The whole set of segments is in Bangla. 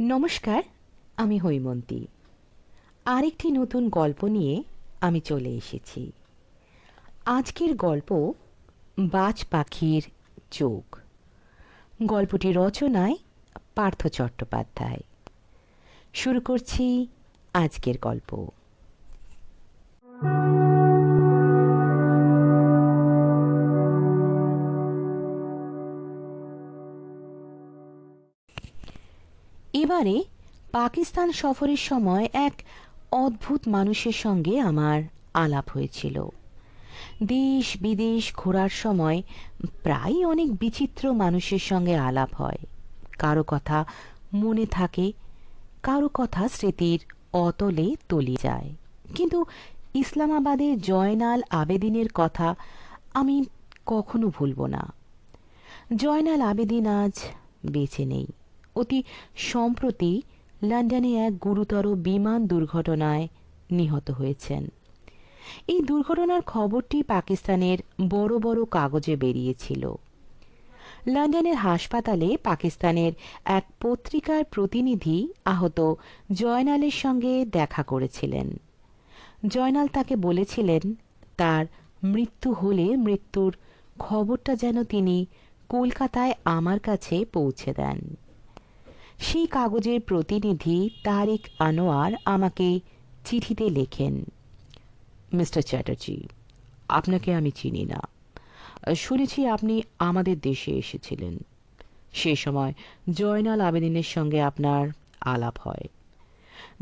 নমস্কার, আমি হৈমন্তী। আরেকটি নতুন গল্প নিয়ে আমি চলে এসেছি। আজকের গল্প বাজ পাখির চোখ। গল্পটি রচনায় পার্থ চট্টোপাধ্যায়। শুরু করছি আজকের গল্প। এবারে পাকিস্তান সফরের সময় এক অদ্ভুত মানুষের সঙ্গে আমার আলাপ হয়েছিল। দেশ বিদেশ ঘোরার সময় প্রায় অনেক বিচিত্র মানুষের সঙ্গে আলাপ হয়। কারও কথা মনে থাকে, কারও কথা স্মৃতির অতলে তলিয়ে যায়। কিন্তু ইসলামাবাদের জয়নাল আবেদিনের কথা আমি কখনো ভুলব না। জয়নাল আবেদিন আজ বেঁচে নেই। অতি সম্প্রতি লন্ডনে এক গুরুতর বিমান দুর্ঘটনায় নিহত হয়েছেন। এই দুর্ঘটনার খবরটি পাকিস্তানের বড় বড় কাগজে বেরিয়েছিল। লন্ডনের হাসপাতালে পাকিস্তানের এক পত্রিকার প্রতিনিধি আহত জয়নালের সঙ্গে দেখা করেছিলেন। জয়নাল তাকে বলেছিলেন, তার মৃত্যু হলে মৃত্যুর খবরটা যেন তিনি কলকাতায় আমার কাছে পৌঁছে দেন। সেই কাগজের প্রতিনিধি তারিক আনোয়ার আমাকে চিঠিতে লেখেন, মিস্টার চ্যাটার্জি, আপনাকে আমি চিনি না। শুনেছি আপনি আমাদের দেশে এসেছিলেন। সে সময় জয়নাল আবেদিনের সঙ্গে আপনার আলাপ হয়।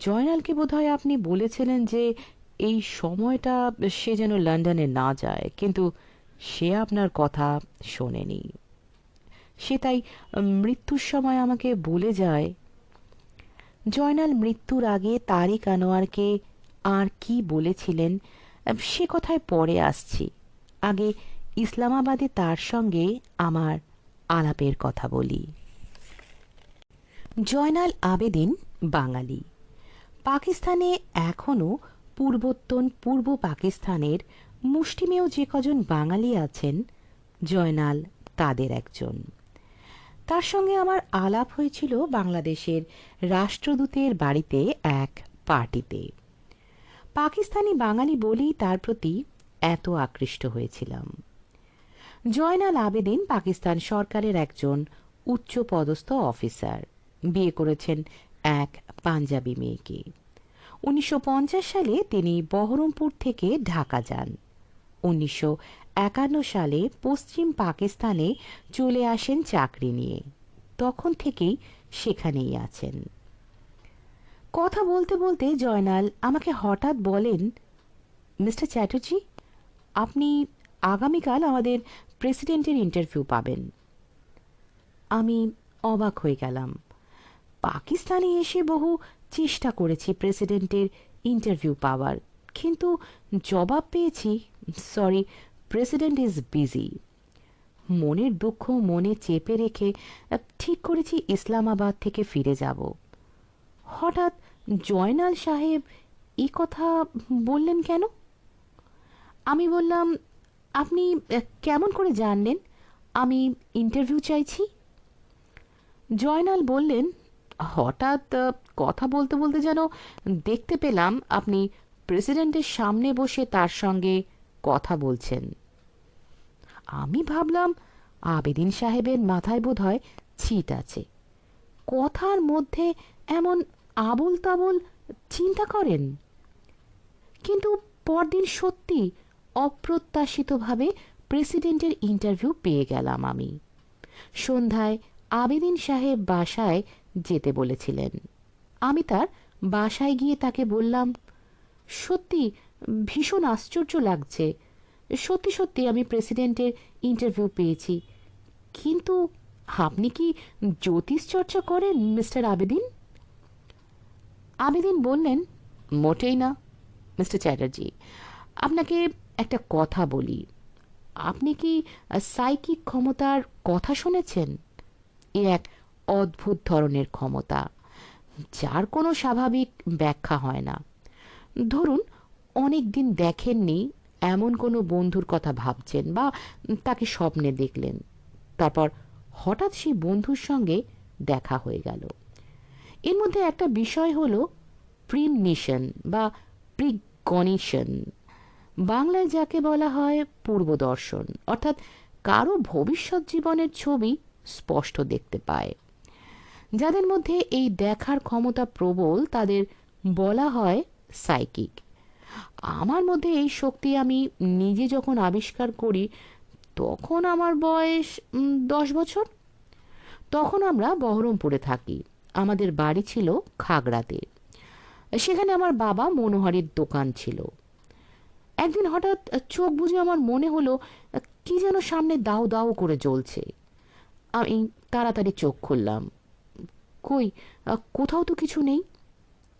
জয়নালকে বোধহয় আপনি বলেছিলেন যে এই সময়টা সে যেন লন্ডনে না যায়, কিন্তু সে আপনার কথা শোনেনি। সে তাই মৃত্যুর সময় আমাকে বলে যায়, জয়নাল, মৃত্যুর আগে তারিক আনোয়ারকে আর কি বলেছিলেন? সে কথায় পরে আসছি। আগে ইসলামাবাদে তার সঙ্গে আমার আলাপের কথা বলি। জয়নাল আবেদিন বাঙালি। পাকিস্তানে এখনও পূর্বোত্তন পূর্ব পাকিস্তানের মুষ্টিমেয় যে কজন বাঙালি আছেন, জয়নাল তাদের একজন। তার সঙ্গে আমার আলাপ হয়েছিল বাংলাদেশের রাষ্ট্রদূতের বাড়িতে এক পার্টিতে। পাকিস্তানি বাঙালি বলেই তার প্রতি এত আকৃষ্ট হয়েছিলাম। জয়নাল আবেদিন পাকিস্তান সরকারের একজন উচ্চ পদস্থ অফিসার। বিয়ে করেছেন এক পাঞ্জাবি মেয়েকে। উনিশশো পঞ্চাশ সালে তিনি বহরমপুর থেকে ঢাকা যান। উনিশশো একান্ন সালে পশ্চিম পাকিস্তানে চলে আসেন চাকরি নিয়ে। তখন থেকেই সেখানেই আছেন। কথা বলতে বলতে জয়নাল আমাকে হঠাৎ বলেন, মিস্টার চ্যাটার্জি, আপনি আগামীকাল আমাদের প্রেসিডেন্টের ইন্টারভিউ পাবেন। আমি অবাক হয়ে গেলাম। পাকিস্তানে এসে বহু চেষ্টা করেছি প্রেসিডেন্টের ইন্টারভিউ পাওয়ার, কিন্তু জবাব পেয়েছি, সরি প্রেসিডেন্ট ইজ বিজি মনের দুঃখ মনে চেপে রেখে ঠিক করেছি ইসলামাবাদ থেকে ফিরে যাব। হঠাৎ জয়নাল সাহেব এই কথা বললেন কেন? আমি বললাম, আপনি কেমন করে জানলেন? আমি ইন্টারভিউ চাইছি। জয়নাল বললেন, হঠাৎ কথা বলতে বলতে যেন দেখতে পেলাম আপনি প্রেসিডেন্টের সামনে বসে তার সঙ্গে কথা বলছেন। আমি ভাবলাম আবেদিন সাহেবের মাথায় বোধ হয় ছিট আছে। কথার মধ্যে এমন আবল তাবল চিন্তা করেন। কিন্তু পরদিন সত্যি অপ্রত্যাশিতভাবে প্রেসিডেন্টের ইন্টারভিউ পেয়ে গেলাম আমি। সন্ধ্যায় আবেদিন সাহেব বাসায় যেতে বলেছিলেন। আমি তার বাসায় গিয়ে তাকে বললাম, সত্যি ভীষণ আশ্চর্য লাগছে সত্যি সত্যি আমি প্রেসিডেন্টের ইন্টারভিউ পেয়েছি। কিন্তু আপনি কি জ্যোতিষ চর্চা করেন, মিস্টার আবেদিন? আবেদিন বললেন, মোটেই না, মিস্টার চ্যাটার্জি। আপনাকে একটা কথা বলি। আপনি কি সাইকিক ক্ষমতার কথা শুনেছেন? এ এক অদ্ভুত ধরনের ক্ষমতা, যার কোনো স্বাভাবিক ব্যাখ্যা হয় না। ধরুন অনেক দিন দেখেননি এমন কোনো বন্ধুর কথা ভাবছেন বা তাকে স্বপ্নে দেখলেন। তারপর হঠাৎ সেই বন্ধুর সঙ্গে দেখা হয়ে গেল। এর মধ্যে একটা বিষয় হলো প্রিমনিশন বা প্রিগনিশন। বাংলায় যাকে বলা হয় পূর্বদর্শন, অর্থাৎ কারও ভবিষ্যৎ জীবনের ছবি স্পষ্ট দেখতে পায়। যাদের মধ্যে এই দেখার ক্ষমতা প্রবল, তাদের বলা হয় সাইকিক। আমার মধ্যে এই শক্তি আমি নিজে যখন আবিষ্কার করি, তখন আমার বয়স দশ বছর। তখন আমরা বহরমপুরে থাকি। আমাদের বাড়ি ছিল খাগড়াতে। সেখানে আমার বাবা মনোহারির দোকান ছিল। একদিন হঠাৎ চোখ বুজে আমার মনে হলো, কি যেন সামনে দাও দাও করে জ্বলছে। আমি তাড়াতাড়ি চোখ খুললাম। কই, কোথাও তো কিছু নেই।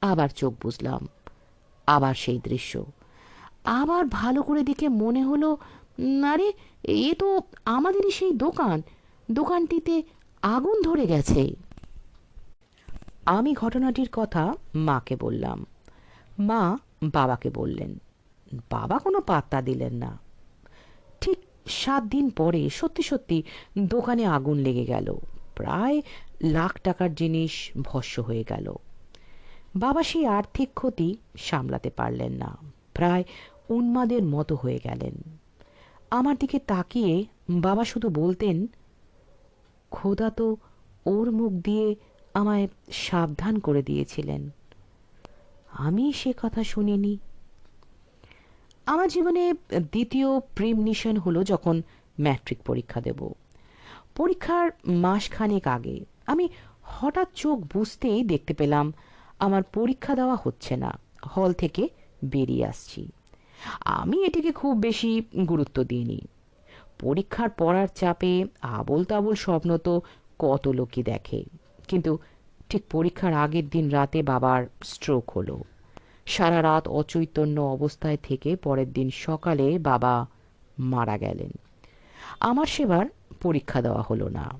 আবার চোখ বুঝলাম। আবার সেই দৃশ্য। আবার ভালো করে দেখে মনে হলো আরে, এ তো আমাদেরই সেই দোকান। দোকানটিতে আগুন ধরে গেছে। আমি ঘটনাটির কথা মাকে বললাম। মা বাবাকে বললেন, বাবা কোনো পাত্তা দিলেন না। ঠিক সাত দিন পরে সত্যি সত্যি দোকানে আগুন লেগে গেল। প্রায় লাখ টাকার জিনিস ভস্য হয়ে গেল। বাবা সেই আর্থিক ক্ষতি সামলাতে পারলেন না। প্রায় উন্মাদের মতো হয়ে গেলেন। আমার দিকে তাকিয়ে বাবা শুধু বলতেন, খোদা তো ওর মুখ দিয়ে আমায় সাবধান করে দিয়েছিলেন। আমি সে কথা শুনিনি। আমার জীবনে দ্বিতীয় প্রিমনিশন হলো যখন ম্যাট্রিক পরীক্ষা দেব। পরীক্ষার মাসখানেক আগে আমি হঠাৎ চোখ বুঝতেই দেখতে পেলাম আমার পরীক্ষা দেওয়া হচ্ছে না। হল থেকে বেরিয়ে আসছি। আমি এটিকে খুব বেশি গুরুত্ব দিইনি। পরীক্ষার পড়ার চাপে আবল তাবল স্বপ্ন তো কত লোকই দেখে। কিন্তু ঠিক পরীক্ষার আগের দিন রাতে বাবার স্ট্রোক হলো। সারা রাত অচৈতন্য অবস্থায় থেকে পরের দিন সকালে বাবা মারা গেলেন। আমার সেবার পরীক্ষা দেওয়া হলো না।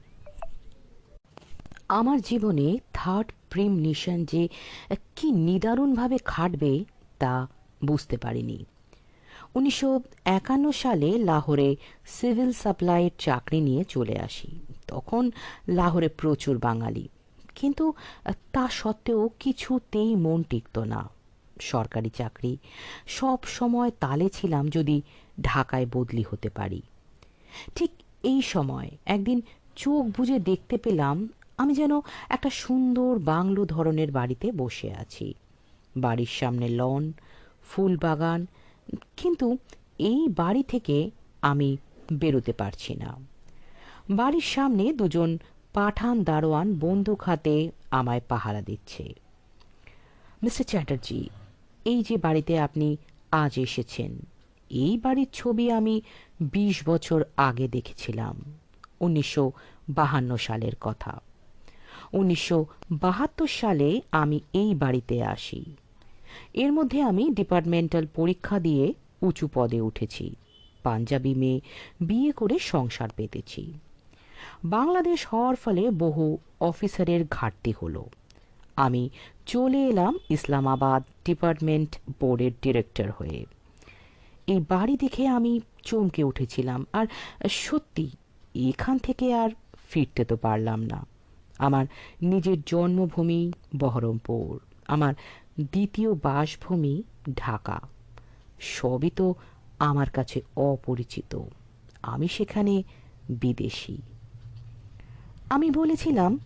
আমার জীবনে থার্ড প্রিমনিশন যে কি নিদারুণভাবে খাটবে তা বুঝতে পারিনি। উনিশশো একান্ন সালে লাহোরে সিভিল সাপ্লাইয়ের চাকরি নিয়ে চলে আসি। তখন লাহোরে প্রচুর বাঙালি। কিন্তু তা সত্ত্বেও কিছুতেই মন টিকত না। সরকারি চাকরি সব সময় তালে ছিলাম যদি ঢাকায় বদলি হতে পারি। ঠিক এই সময় একদিন চোখ বুজে দেখতে পেলাম আমি যেন একটা সুন্দর বাংলো ধরনের বাড়িতে বসে আছি। বাড়ির সামনে লন, ফুল বাগান, কিন্তু এই বাড়ি থেকে আমি বেরোতে পারছি না। বাড়ির সামনে দুজন পাঠান দারোয়ান বন্দুক হাতে আমায় পাহারা দিচ্ছে। মিস্টার চ্যাটার্জি, এই যে বাড়িতে আপনি আজ এসেছেন, এই বাড়ির ছবি আমি বিশ বছর আগে দেখেছিলাম, উনিশশো সালের কথা। উনিশশো বাহাত্তর সালে আমি এই বাড়িতে আসি। এর মধ্যে আমি ডিপার্টমেন্টাল পরীক্ষা দিয়ে উঁচু পদে উঠেছি। পাঞ্জাবি মেয়ে, বিয়ে করে সংসার পেতেছি। বাংলাদেশ হওয়ার ফলে বহু অফিসারের ঘাটতি হলো। আমি চলে এলাম ইসলামাবাদ ডিপার্টমেন্ট বোর্ডের ডিরেক্টর হয়ে। এই বাড়ি দেখে আমি চমকে উঠেছিলাম, আর সত্যি এখান থেকে আর ফিরতে তো পারলাম না। আমার নিজের জন্মভূমি বহরমপুর। আমার দ্বিতীয় বাসভূমি ঢাকা। সবই তো আমার কাছে অপরিচিত। আমি সেখানে বিদেশি। আমি বলেছিলাম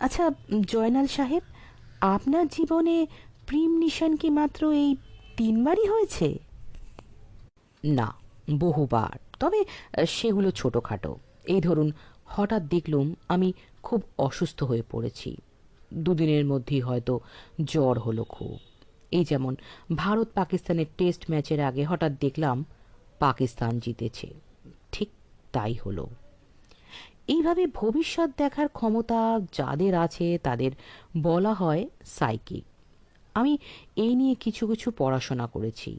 আচ্ছা জয়নাল সাহেব, আপনার জীবনে প্রিম নিশান কি মাত্র এই তিনবারই হয়েছে? না, বহুবার। তবে সেগুলো ছোটোখাটো। এই ধরুন, হঠাৎ দেখলুম আমি খুব অসুস্থ হয়ে পড়েছি। দুদিনের মধ্যেই হয়তো জ্বর হলো খুব। এই যেমন ভারত পাকিস্তানের টেস্ট ম্যাচের আগে হঠাৎ দেখলাম পাকিস্তান জিতেছে। ঠিক তাই হলো। এইভাবে ভবিষ্যৎ দেখার ক্ষমতা যাদের আছে তাদের বলা হয় সাইকিক। আমি এই নিয়ে কিছু কিছু পড়াশোনা করেছি।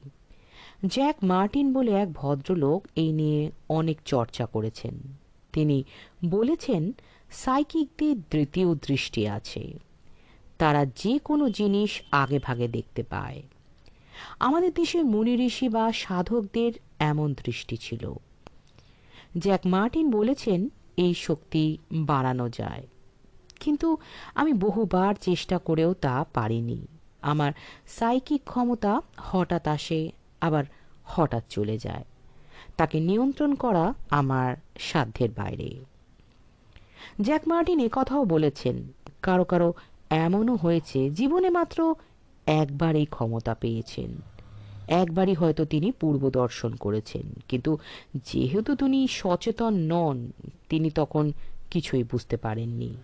জ্যাক মার্টিন বলে এক ভদ্রলোক এই নিয়ে অনেক চর্চা করেছেন। তিনি বলেছেন সাইকিকদের দ্বিতীয় দৃষ্টি আছে। তারা যে কোনো জিনিস আগে ভাগে দেখতে পায়। আমাদের দেশের মুনি ঋষি বা সাধকদের এমন দৃষ্টি ছিল। জ্যাক মার্টিন বলেছেন, এই শক্তি বাড়ানো যায়। কিন্তু আমি বহুবার চেষ্টা করেও তা পারিনি। আমার সাইকিক ক্ষমতা হঠাৎ আসে, আবার হঠাৎ চলে যায়। তাকে নিয়ন্ত্রণ করা আমার সাধ্যের বাইরে। জ্যাক মার্টিন কথাও বলেছেন, কারও কারও এমনও হয়েছে জীবনে মাত্র একবার এই ক্ষমতা পেয়েছেন। একবারই হয়তো তিনি পূর্বদর্শন করেছেন, কিন্তু যেহেতু তিনি সচেতন নন, তিনি তখন কিছুই বুঝতে পারেননি।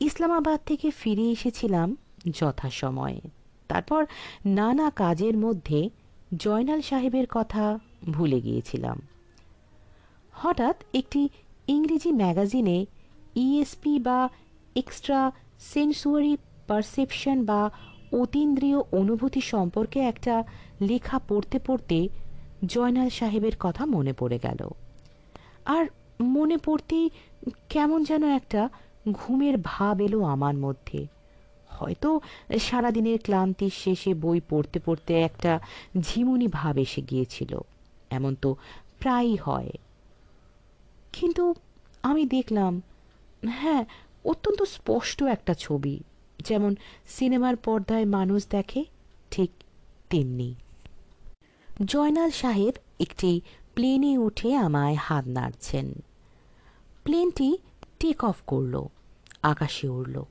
ইসলামাবাদ থেকে ফিরে এসেছিলাম যথাসময়ে। তারপর নানা কাজের মধ্যে জয়নাল সাহেবের কথা ভুলে গিয়েছিলাম। হঠাৎ একটি ইংরেজি ম্যাগাজিনে ইএসপি বা এক্সট্রা সেন্সুয়ারি পারসেপশন বা অতীন্দ্রিয় অনুভূতি সম্পর্কে একটা লেখা পড়তে পড়তে জয়নাল সাহেবের কথা মনে পড়ে গেল। আর মনে পড়তেই কেমন যেন একটা ঘুমের ভাব এলো আমার মধ্যে। হয়তো সারাদিনের ক্লান্তির শেষে বই পড়তে পড়তে একটা ঝিমুনি ভাব এসে গিয়েছিল। এমন তো প্রায়ই হয়। কিন্তু আমি দেখলাম হ্যাঁ অত্যন্ত স্পষ্ট একটা ছবি। যেমন সিনেমার পর্দায় মানুষ দেখে ঠিক তেমনি। জয়নাল সাহেব একটি প্লেনে উঠে আমায় হাত নাড়ছেন। প্লেনটি টেক অফ করল, আকাশে উড়ল।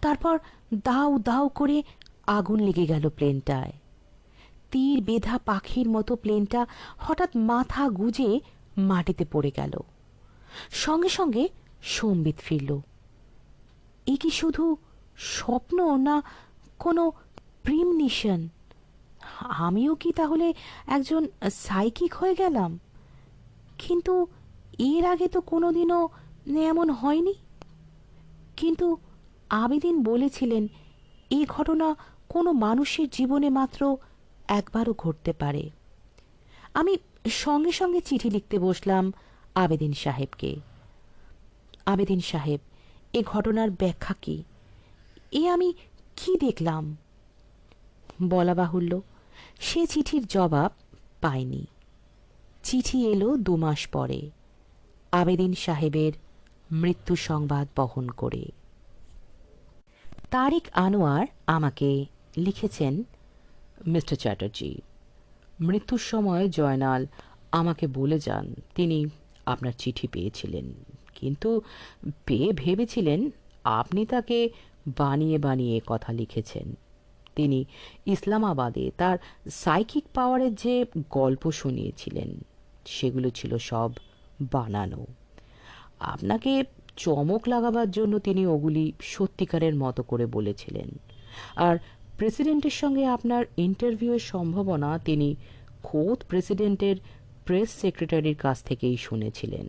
তারপর দাউ দাউ করে আগুন লেগে গেল প্লেনটায়। তীর বেধা পাখির মতো প্লেনটা হঠাৎ মাথা গুজে মাটিতে পড়ে গেল। সঙ্গে সঙ্গে সম্বিত ফিরল। এ কি শুধু স্বপ্ন না কোনো প্রিমনিশন? আমিও কি তাহলে একজন সাইকিক হয়ে গেলাম? কিন্তু এর আগে তো কোনোদিনও এমন হয়নি। কিন্তু আবেদিন বলেছিলেন, এ ঘটনা কোনো মানুষের জীবনে মাত্র একবারও ঘটতে পারে। আমি সঙ্গে সঙ্গে চিঠি লিখতে বসলাম আবেদিন সাহেবকে। আবেদিন সাহেব, এ ঘটনার ব্যাখ্যা কি? এ আমি কি দেখলাম? বলা বাহুল্য, সে চিঠির জবাব পায়নি চিঠি এলো দু মাস পরে, আবেদিন সাহেবের মৃত্যু সংবাদ বহন করে। তারিক আনোয়ার আমাকে লিখেছেন মিস্টার চ্যাটার্জি। মৃত্যুর সময় জয়নাল আমাকে বলে যান, তিনি আপনার চিঠি পেয়েছিলেন। কিন্তু পেয়ে ভেবেছিলেন আপনি তাকে বানিয়ে বানিয়ে কথা লিখেছেন। তিনি ইসলামাবাদে তার সাইকিক পাওয়ারের যে গল্প শুনিয়েছিলেন, সেগুলো ছিল সব বানানো। আপনাকে চমক লাগাবার জন্য তিনি ওগুলি সত্যিকারের মতো করে বলেছিলেন। আর প্রেসিডেন্টের সঙ্গে আপনার ইন্টারভিউয়ের সম্ভাবনা তিনি খোদ প্রেসিডেন্টের প্রেস সেক্রেটারির কাছ থেকেই শুনেছিলেন।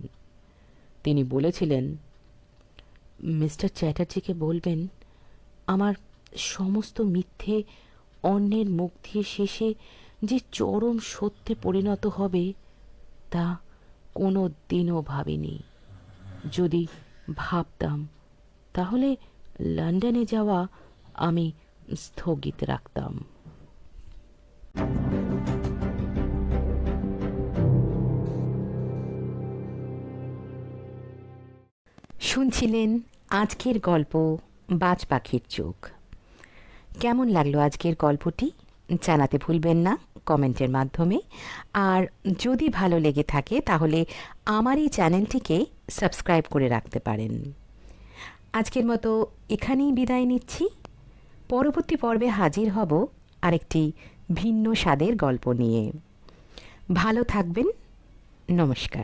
তিনি বলেছিলেন, মিস্টার চ্যাটার্জিকে বলবেন, আমার সমস্ত মিথ্যে অন্যের মুখ দিয়ে শেষে যে চরম সত্যে পরিণত হবে, তা কোনো দিনও ভাবিনি। যদি ভাবতাম, তাহলে লন্ডনে যাওয়া আমি স্থগিত রাখতাম শুনছিলেন আজকের গল্প বাজ পাখির চোখ। কেমন লাগল আজকের গল্পটি? জানাতে ভুলবেন না কমেন্টের মাধ্যমে। আর যদি ভালো লেগে থাকে তাহলে আমার এই চ্যানেলটিকে সাবস্ক্রাইব করে রাখতে পারেন। আজকের মতো এখানেই বিদায় নিচ্ছি। পরবর্তী পর্বে হাজির হব আরেকটি ভিন্ন স্বাদের গল্প নিয়ে। ভালো থাকবেন। নমস্কার।